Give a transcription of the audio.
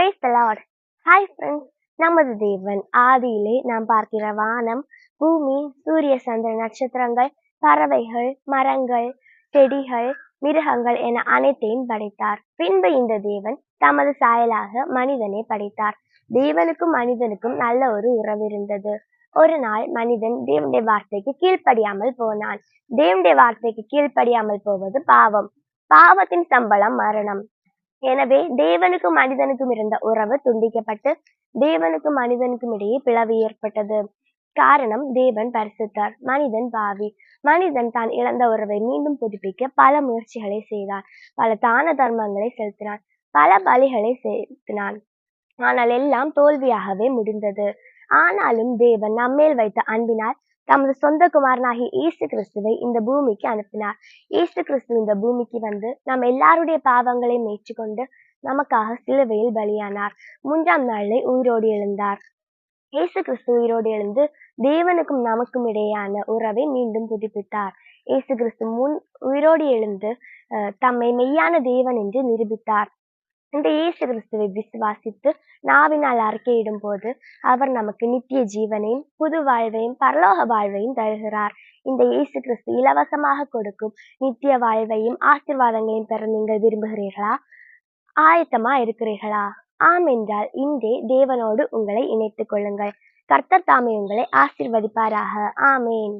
Praise the Lord hi friends நமது தேவன் ஆதியிலே நாம் பார்க்கிற வானம் பூமி சூரிய சந்திர நட்சத்திரங்கள் பறவைகள் மரங்கள் செடிகள் மிருகங்கள் என அனைத்தையும் படைத்தார். பின்பு இந்த தேவன் தமது சாயலாக மனிதனை படைத்தார். தேவனுக்கும் மனிதனுக்கும் நல்ல ஒரு உறவு இருந்தது. ஒரு நாள் மனிதன் தேவனுடைய வார்த்தைக்கு கீழ்ப்படியாமல் போனான். தேவனுடைய வார்த்தைக்கு கீழ்ப்படியாமல் போவது பாவம். பாவத்தின் சம்பளம் மரணம். எனவே தேவனுக்கும் மனிதனுக்கும் இருந்த உறவு துண்டிக்கப்பட்டு தேவனுக்கும் மனிதனுக்கும் இடையே பிளவு ஏற்பட்டது. காரணம் தேவன் பரிசுத்தார் மனிதன் பாவி. மனிதன் தான் இழந்த உறவை மீண்டும் புதுப்பிக்க பல முயற்சிகளை செய்தார். பல தான தர்மங்களை செலுத்தினான் பல பலிகளை செலுத்தினான். ஆனால் எல்லாம் தோல்வியாகவே முடிந்தது. ஆனாலும் தேவன் நம்மேல் வைத்த அன்பினால் தமது சொந்த குமாரனாகிய இயேசு கிறிஸ்துவை இந்த பூமிக்கு அனுப்பினார். இயேசு கிறிஸ்து இந்த பூமிக்கு வந்து நம் எல்லாருடைய பாவங்களை மேய்ச்சிக்கொண்டு நமக்காக சிலுவையில் பலியானார். மூன்றாம் நாளில் உயிரோடு எழுந்தார். இயேசு கிறிஸ்து உயிரோடு எழுந்து தேவனுக்கும் நமக்கும் இடையேயான உறவை மீண்டும் புதுப்பித்தார். இயேசு கிறிஸ்து முன் உயிரோடு எழுந்து தம்மை மெய்யான தேவன் என்று நிரூபித்தார். இந்த இயேசு கிறிஸ்துவை விசுவாசித்து நாவினால் அறிக்கையிடும் போது அவர் நமக்கு நித்திய ஜீவனையும் புது வாழ்வையும் பரலோக வாழ்வையும் தருகிறார். இந்த இயேசு கிறிஸ்து இலவசமாக கொடுக்கும் நித்திய வாழ்வையும் ஆசிர்வாதங்களையும் பெற நீங்கள் விரும்புகிறீர்களா? ஆயத்தமா இருக்கிறீர்களா? ஆம் என்றால் இன்றே தேவனோடு உங்களை இணைத்துக் கொள்ளுங்கள். கர்த்தர் தாமே உங்களை ஆசிர்வதிப்பாராக. ஆமேன்.